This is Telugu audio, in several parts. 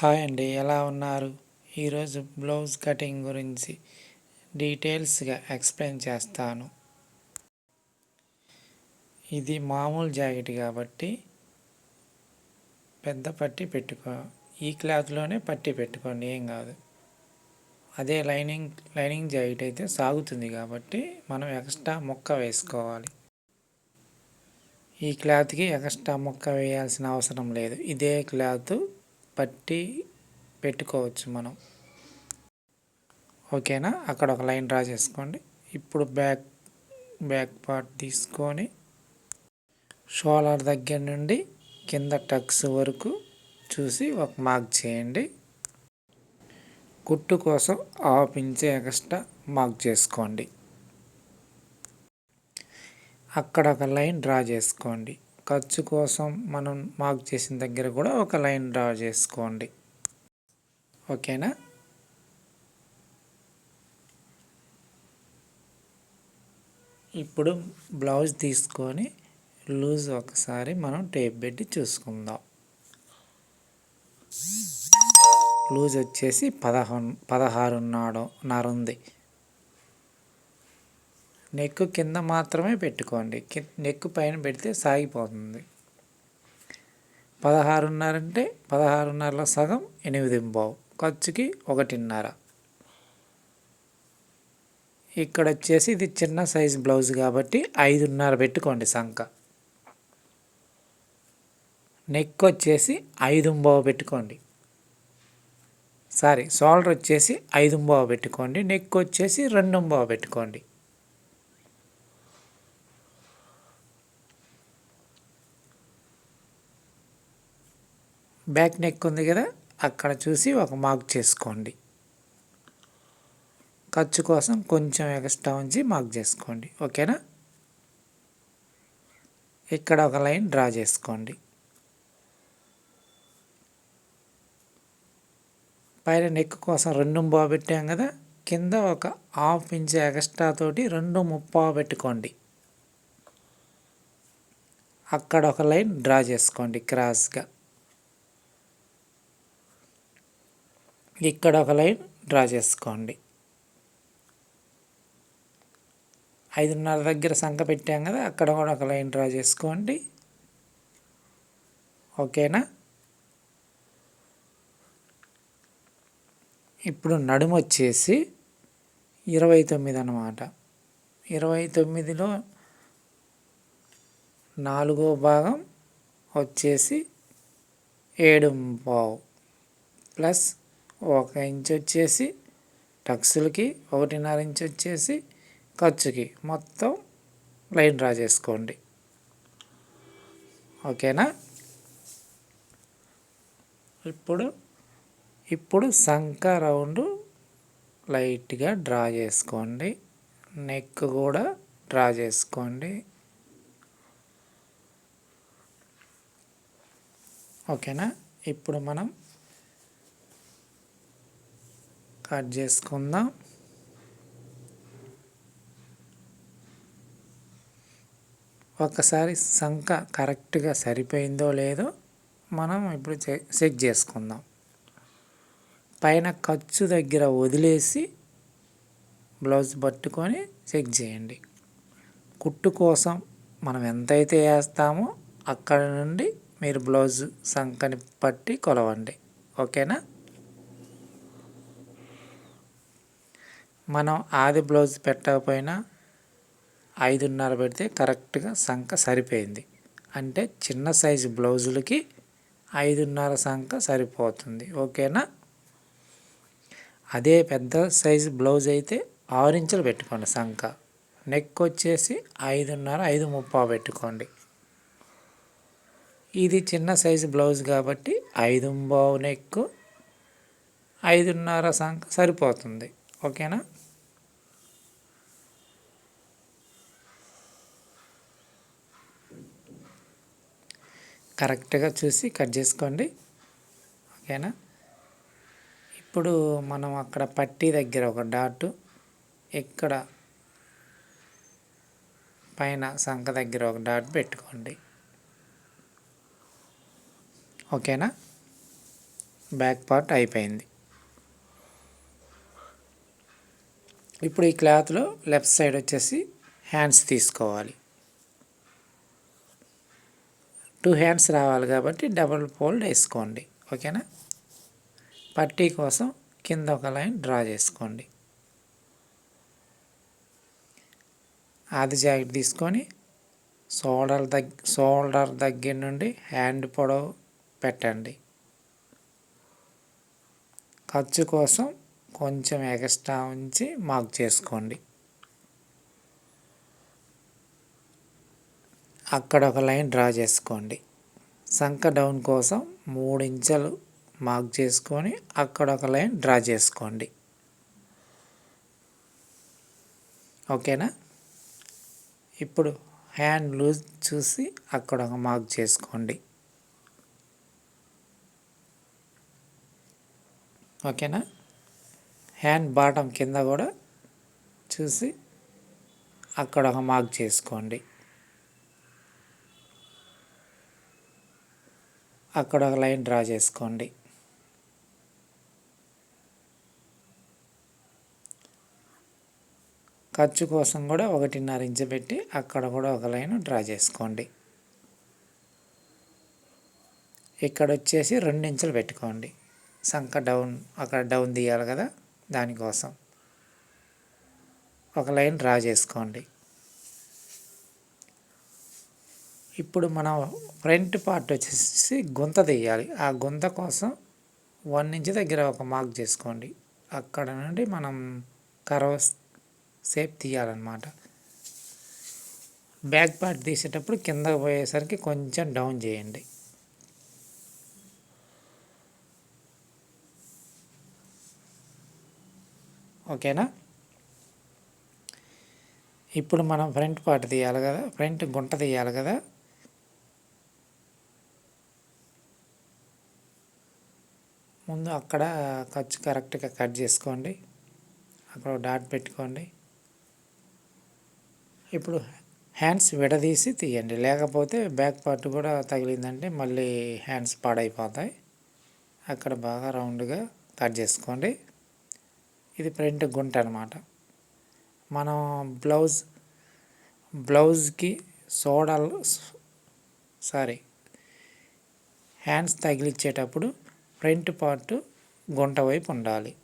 హాయ్ అండి ఎలా ఉన్నారు? ఈరోజు బ్లౌజ్ కటింగ్ గురించి డీటెయిల్స్గా ఎక్స్ప్లెయిన్ చేస్తాను. ఇది మామూలు జాకెట్ కాబట్టి పెద్ద పట్టి పెట్టుకో ఈ క్లాత్లోనే పట్టి పెట్టుకోండి ఏం కాదు. అదే లైనింగ్ లైనింగ్ జాకెట్ అయితే సాగుతుంది కాబట్టి మనం ఎక్స్ట్రా ముక్క వేసుకోవాలి. ఈ క్లాత్కి ఎక్స్ట్రా ముక్క వేయాల్సిన అవసరం లేదు. ఇదే క్లాత్ పట్టి పెట్టుకోవచ్చు మనం. ఓకేనా? అక్కడ ఒక లైన్ డ్రా చేసుకోండి. ఇప్పుడు బ్యాక్ బ్యాక్ పార్ట్ తీసుకొని షోలర్ దగ్గర నుండి కింద టక్స్ వరకు చూసి ఒక మార్క్ చేయండి. కుట్టు కోసం హాఫ్ ఇంచ్ ఎక్స్ట్రా మార్క్ చేసుకోండి. అక్కడ ఒక లైన్ డ్రా చేసుకోండి. ఖర్చు కోసం మనం మార్క్ చేసిన దగ్గర కూడా ఒక లైన్ డ్రా చేసుకోండి. ఓకేనా? ఇప్పుడు బ్లౌజ్ తీసుకొని లూజ్ ఒకసారి మనం టేప్ పెట్టి చూసుకుందాం. లూజ్ వచ్చేసి పదహారు పదహారున్నర నరుంది. నెక్ కింద మాత్రమే పెట్టుకోండి. నెక్ పైన పెడితే సాగిపోతుంది. పదహారున్నర అంటే పదహారున్నరలో సగం ఎనిమిది బావు ఖర్చుకి ఒకటిన్నర. ఇక్కడ వచ్చేసి ఇది చిన్న సైజ్ బ్లౌజ్ కాబట్టి ఐదున్నర పెట్టుకోండి సంక నెక్ వచ్చేసి ఐదుంబావు పెట్టుకోండి. సారీ షోల్డర్ వచ్చేసి ఐదుంబావు పెట్టుకోండి. నెక్ వచ్చేసి రెండుంబావు పెట్టుకోండి. బ్యాక్ నెక్ ఉంది కదా అక్కడ చూసి ఒక మార్క్ చేసుకోండి. ఖర్చు కోసం కొంచెం ఎక్స్ట్రా ఉంచి మార్క్ చేసుకోండి. ఓకేనా? ఇక్కడ ఒక లైన్ డ్రా చేసుకోండి. పైన నెక్ కోసం రెండు బా పెట్టాం కదా కింద ఒక హాఫ్ ఇంచ్ ఎక్స్ట్రా తోటి రెండు ముప్పా పెట్టుకోండి. అక్కడ ఒక లైన్ డ్రా చేసుకోండి క్రాస్గా. ఇక్కడ ఒక లైన్ డ్రా చేసుకోండి. ఐదున్నర దగ్గర సంఖ పెట్టాం కదా అక్కడ కూడా ఒక లైన్ డ్రా చేసుకోండి. ఓకేనా? ఇప్పుడు నడుము వచ్చేసి ఇరవై తొమ్మిది అన్నమాట. ఇరవై తొమ్మిదిలో నాలుగో భాగం వచ్చేసి ఏడు పావు ప్లస్ ఒక ఇంచ్ వచ్చేసి టక్స్లకి ఒకటిన్నర ఇంచ్ వచ్చేసి ఖర్చుకి. మొత్తం లైన్ డ్రా చేసుకోండి. ఓకేనా? ఇప్పుడు ఇప్పుడు సంఖ రౌండ్ లైట్గా డ్రా చేసుకోండి. నెక్ కూడా డ్రా చేసుకోండి. ఓకేనా? ఇప్పుడు మనం కట్ చేసుకుందాం. ఒకసారి సంఖ కరెక్ట్గా సరిపోయిందో లేదో మనం ఇప్పుడు చెక్ చేసుకుందాం. పైన ఖర్చు దగ్గర వదిలేసి బ్లౌజ్ పట్టుకొని చెక్ చేయండి. కుట్టు కోసం మనం ఎంతైతే వేస్తామో అక్కడ నుండి మీరు బ్లౌజ్ సంఖని పట్టి కొలవండి. ఓకేనా? మనం ఆది బ్లౌజ్ పెట్టకపోయినా ఐదున్నర పెడితే కరెక్ట్గా సంఖ సరిపోయింది. అంటే చిన్న సైజు బ్లౌజులకి ఐదున్నర సంఖ సరిపోతుంది. ఓకేనా? అదే పెద్ద సైజు బ్లౌజ్ అయితే ఆరు ఇంచులు పెట్టుకోండి సంఖ నెక్ వచ్చేసి ఐదున్నర ఐదు ముప్పా పెట్టుకోండి. ఇది చిన్న సైజు బ్లౌజ్ కాబట్టి ఐదు బావు నెక్ ఐదున్నర సంఖ సరిపోతుంది. ఓకేనా? కరెక్ట్గా చూసి కట్ చేసుకోండి. ఓకేనా? ఇప్పుడు మనం అక్కడ పట్టీ దగ్గర ఒక డాట్ ఇక్కడ పైన సంఖ దగ్గర ఒక డాట్ పెట్టుకోండి. ఓకేనా? బ్యాక్ పార్ట్ అయిపోయింది. ఇప్పుడు ఈ క్లాత్లో లెఫ్ట్ సైడ్ వచ్చేసి హ్యాండ్స్ తీసుకోవాలి. టూ హ్యాండ్స్ రావాలి కాబట్టి డబుల్ ఫోల్డ్ వేసుకోండి. ఓకేనా? పట్టీ కోసం కింద ఒక లైన్ డ్రా చేసుకోండి. ఆది జాకెట్ తీసుకొని షోల్డర్ దగ్ షోల్డర్ దగ్గర నుండి హ్యాండ్ పొడవు పెట్టండి. ఖర్చు కోసం కొంచెం ఎక్స్ట్రా ఉంచి మార్క్ చేసుకోండి. అక్కడ ఒక లైన్ డ్రా చేసుకోండి. సంక డౌన్ కోసం మూడు ఇంచులు మార్క్ చేసుకొని అక్కడ ఒక లైన్ డ్రా చేసుకోండి. ఓకేనా? ఇప్పుడు హ్యాండ్ లూజ్ చూసి అక్కడ ఒక మార్క్ చేసుకోండి. ఓకేనా? హ్యాండ్ బాటం కింద కూడా చూసి అక్కడ ఒక మార్క్ చేసుకోండి. అక్కడ ఒక లైన్ డ్రా చేసుకోండి. ఖర్చు కోసం కూడా ఒకటిన్నర ఇంచు పెట్టి అక్కడ కూడా ఒక లైన్ డ్రా చేసుకోండి. ఇక్కడ వచ్చేసి రెండు ఇంచులు పెట్టుకోండి. సంక డౌన్ అక్కడ డౌన్ తీయాలి కదా దానికోసం. ఒక లైన్ డ్రా చేసుకోండి. ఇప్పుడు మనం ఫ్రంట్ పార్ట్ వచ్చేసి గుంత తీయాలి. ఆ గుంత కోసం వన్ ఇంచ్ దగ్గర ఒక మార్క్ చేసుకోండి. అక్కడ నుండి మనం కరవ సేప్ తీయాలన్నమాట. బ్యాక్ పార్ట్ తీసేటప్పుడు కిందకు పోయేసరికి కొంచెం డౌన్ చేయండి. ఓకేనా? ఇప్పుడు మనం ఫ్రంట్ పార్ట్ తీయాలి కదా ఫ్రంట్ గుంట తీయాలి కదా ముందు అక్కడ ఖర్చు కరెక్ట్గా కట్ చేసుకోండి. అక్కడ డాట్ పెట్టుకోండి. ఇప్పుడు హ్యాండ్స్ విడదీసి తీయండి. లేకపోతే బ్యాక్ పార్ట్ కూడా తగిలిందంటే మళ్ళీ హ్యాండ్స్ పాడైపోతాయి. అక్కడ బాగా రౌండ్గా కట్ చేసుకోండి. ఇది ప్రింట్ గుంట అనమాట మనం బ్లౌజ్ బ్లౌజ్కి సోడల్ సారీ హ్యాండ్స్ తగిలిచ్చేటప్పుడు ఫ్రంట్ పార్ట్ గుంట వైపు ఉండాలి.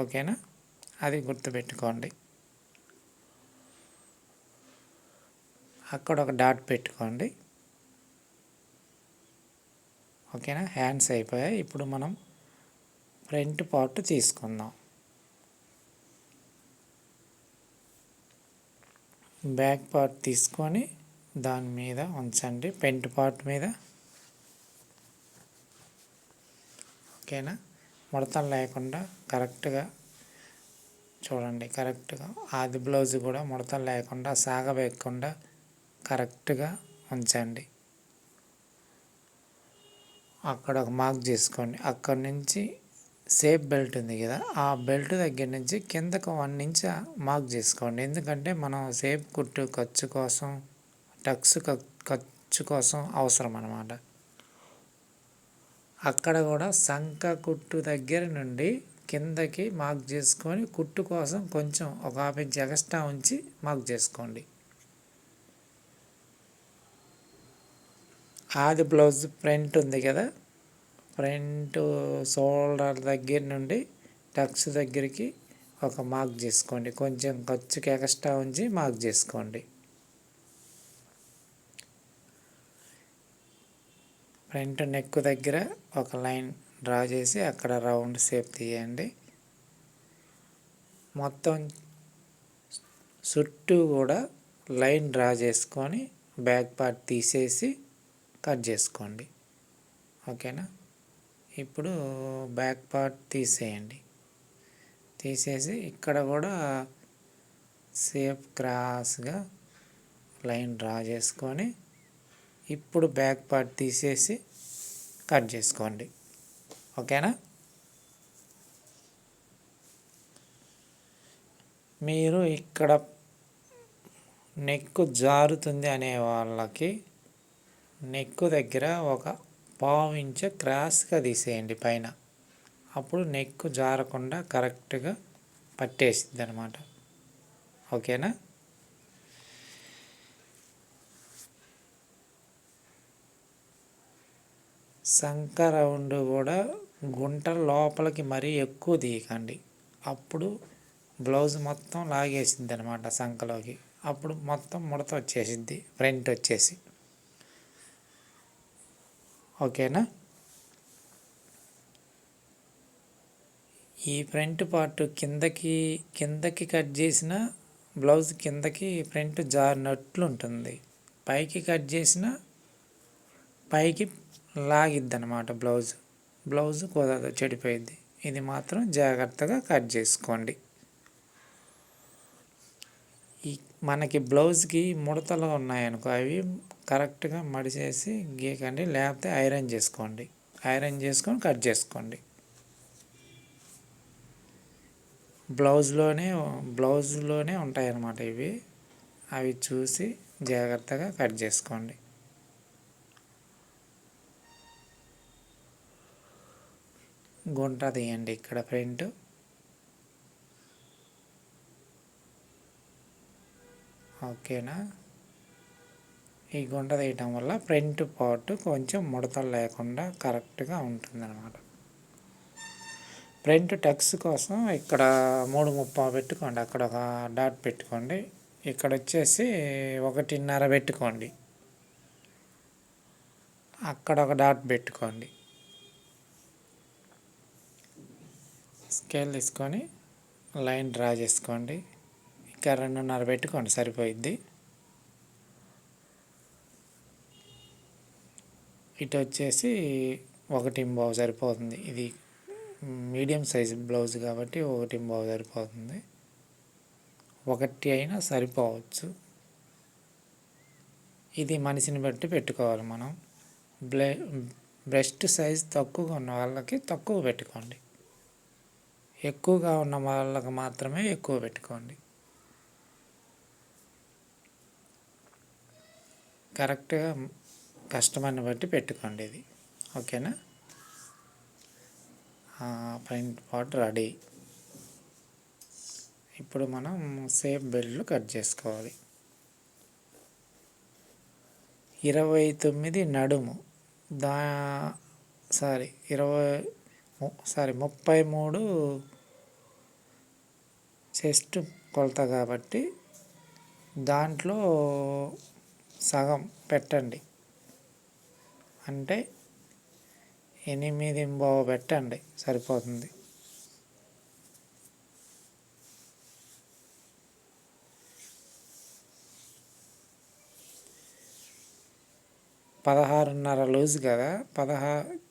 ఓకేనా? అది గుర్తుపెట్టుకోండి. అక్కడ ఒక డాట్ పెట్టుకోండి. ఓకేనా? హ్యాండ్స్ అయిపోయాయి. ఇప్పుడు మనం ఫ్రంట్ పార్ట్ తీసుకుందాం. బ్యాక్ పార్ట్ తీసుకొని దాని మీద ఉంచండి. పెంట్ పార్ట్ మీద ఓకేనా ముడతలు లేకుండా కరెక్ట్గా చూడండి కరెక్ట్గా. ఆది బ్లౌజ్ కూడా ముడతలు లేకుండా సాగవేయకుండా కరెక్ట్గా ఉంచండి. అక్కడ ఒక మార్క్ చేసుకోండి. అక్కడి నుంచి సేఫ్ బెల్ట్ ఉంది కదా ఆ బెల్ట్ దగ్గర నుంచి కిందకు వన్ ఇంచ్ మార్క్ చేసుకోండి. ఎందుకంటే మనం సేఫ్ కుట్టు ఖర్చు కోసం టక్స్ ఖర్చు కోసం అవసరం అన్నమాట అక్కడ కూడా సంఖ కుట్టు దగ్గర నుండి కిందకి మార్క్ చేసుకొని కుట్టు కోసం కొంచెం ఒక హాఫ్ ఇంచ్ ఎక్స్ట్రా ఉంచి మార్క్ చేసుకోండి. ఆది బ్లౌజ్ ప్రింట్ ఉంది కదా? ఫ్రంట్ షోల్డర్ దగ్గర నుండి టక్స్ దగ్గరికి ఒక మార్క్ చేసుకోండి. కొంచెం ఖర్చుకి ఎక్స్ట్రా ఉంచి మార్క్ చేసుకోండి. ఫ్రంట్ నెక్ దగ్గర ఒక లైన్ డ్రా చేసి అక్కడ రౌండ్ షేప్ తీయండి. మొత్తం చుట్టూ కూడా లైన్ డ్రా చేసుకొని బ్యాక్ పార్ట్ తీసేసి కట్ చేసుకోండి. ఓకేనా? ఇప్పుడు బ్యాక్ పార్ట్ తీసేయండి. తీసేసి ఇక్కడ కూడా సేఫ్ క్రాస్గా లైన్ డ్రా చేసుకొని ఇప్పుడు బ్యాక్ పార్ట్ తీసేసి కట్ చేసుకోండి. ఓకేనా? మీరు ఇక్కడ నెక్కు జారుతుంది అనే వాళ్ళకి నెక్కు దగ్గర ఒక పావు ఇంచు క్రాస్గా తీసేయండి పైన. అప్పుడు నెక్కు జారకుండా కరెక్ట్గా పట్టేసిద్ది అనమాట ఓకేనా? సంకరౌండ్ కూడా గుంట లోపలికి మరీ ఎక్కువ తీయకండి అప్పుడు బ్లౌజ్ మొత్తం లాగేసిద్ది అనమాట సంకలోకి అప్పుడు మొత్తం ముడత వచ్చేసిద్ది ఫ్రంట్ వచ్చేసి. ఓకేనా? ఈ ఫ్రంట్ పార్ట్ కిందకి కిందకి కట్ చేసిన బ్లౌజ్ కిందకి ఫ్రంట్ జారినట్లు ఉంటుంది పైకి కట్ చేసిన పైకి లాగిద్ది అనమాట బ్లౌజ్. బ్లౌజ్ కుదరదు చెడిపోయింది. ఇది మాత్రం జాగ్రత్తగా కట్ చేసుకోండి. ఈ మనకి బ్లౌజ్కి ముడతలు ఉన్నాయనుకో అవి కరెక్ట్గా మడిచేసి గీకండి లేకపోతే ఐరన్ చేసుకోండి. ఐరన్ చేసుకొని కట్ చేసుకోండి. బ్లౌజ్లోనే బ్లౌజ్లోనే ఉంటాయి అన్నమాట ఇవి. అవి చూసి జాగ్రత్తగా కట్ చేసుకోండి. గుంట తీయండి ఇక్కడ ప్రింట్. ఓకేనా? ఈ గుంట తీయటం వల్ల ప్రింట్ పార్ట్ కొంచెం ముడతలు లేకుండా కరెక్ట్గా ఉంటుందన్నమాట. ప్రింట్ టక్స్ కోసం ఇక్కడ మూడు ముప్పా పెట్టుకోండి. అక్కడ ఒక డాట్ పెట్టుకోండి. ఇక్కడ వచ్చేసి ఒకటిన్నర పెట్టుకోండి. అక్కడ ఒక డాట్ పెట్టుకోండి. స్కేల్ తీసుకొని లైన్ డ్రా చేసుకోండి. ఇంకా రెండున్నర పెట్టుకోండి సరిపోయిద్ది. ఇటు వచ్చేసి ఒకటి బావు సరిపోతుంది. ఇది మీడియం సైజ్ బ్లౌజ్ కాబట్టి ఒకటి బావు సరిపోతుంది. ఒకటి అయినా సరిపోవచ్చు. ఇది మనిషిని బట్టి పెట్టుకోవాలి మనం. బ్లే బ్రెస్ట్ సైజ్ తక్కువగా ఉన్న వాళ్ళకి తక్కువ పెట్టుకోండి. ఎక్కువగా ఉన్న వాళ్ళకి మాత్రమే ఎక్కువ పెట్టుకోండి. కరెక్ట్గా కస్టమర్ని బట్టి పెట్టుకోండి ఇది. ఓకేనా? Front part ready. ఇప్పుడు మనం సేఫ్ బెల్ట్లు కట్ చేసుకోవాలి. ఇరవై తొమ్మిది నడుము దా సారీ ఇరవై సారీ ముప్పై మూడు చెస్ట్ కొలత కాబట్టి దాంట్లో సగం పెట్టండి. అంటే ఎనిమిది బావ పెట్టండి సరిపోతుంది. పదహారున్నర లూజ్ కదా పదహారు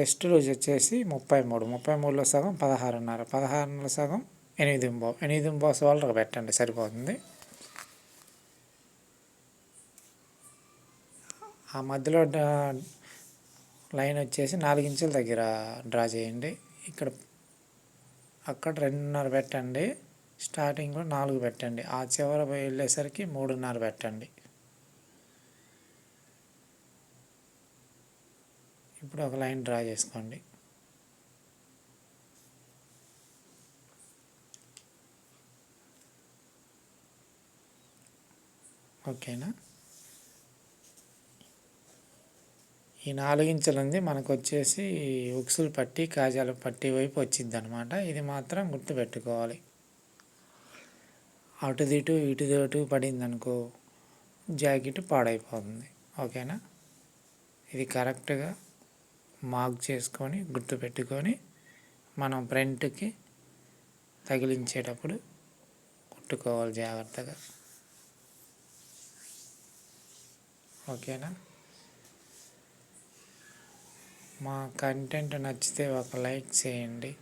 చెస్ట్ లూజ్ వచ్చేసి ముప్పై మూడు ముప్పై మూడులో సగం పదహారున్నర పదహారున్నర సగం ఎనిమిది బావు ఎనిమిది బావు వాళ్ళకి పెట్టండి సరిపోతుంది. ఆ మధ్యలో లైన్ వచ్చేసి నాలుగించుల దగ్గర డ్రా చేయండి. ఇక్కడ అక్కడ రెండున్నర పెట్టండి స్టార్టింగ్లో నాలుగు పెట్టండి. ఆ చివర వెళ్ళేసరికి మూడున్నర పెట్టండి. ఇప్పుడు ఒక లైన్ డ్రా చేసుకోండి. ఓకేనా? ఈ నాలుగించులంది మనకు వచ్చేసి ఉక్సులు పట్టి కాజాలు పట్టి వైపు వచ్చింది అనమాట ఇది మాత్రం గుర్తుపెట్టుకోవాలి. అటుదిటు ఇటుదిటు పడింది అనుకో జాకెట్ పాడైపోతుంది. ఓకేనా? ఇది కరెక్ట్గా మార్క్ చేసుకొని గుర్తుపెట్టుకొని మనం ప్రింట్కి తగిలించేటప్పుడు కుట్టుకోవాలి జాగ్రత్తగా. ఓకేనా? మా కంటెంట్ నచ్చితే ఒక లైక్ చేయండి.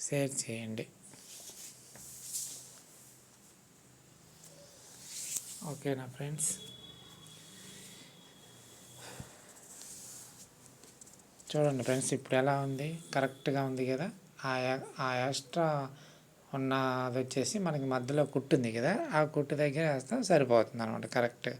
షేర్ చేయండి. ఓకేనా ఫ్రెండ్స్. చూడండి ఫ్రెండ్స్ ఇప్పుడు ఎలా ఉంది? కరెక్ట్గా ఉంది కదా? ఆ ఎక్స్ట్రా ఉన్న అది వచ్చేసి మనకి మధ్యలో కుట్టు ఉంది కదా? ఆ కుట్టు దగ్గర వేస్తాం సరిపోతుంది అనమాట కరెక్ట్.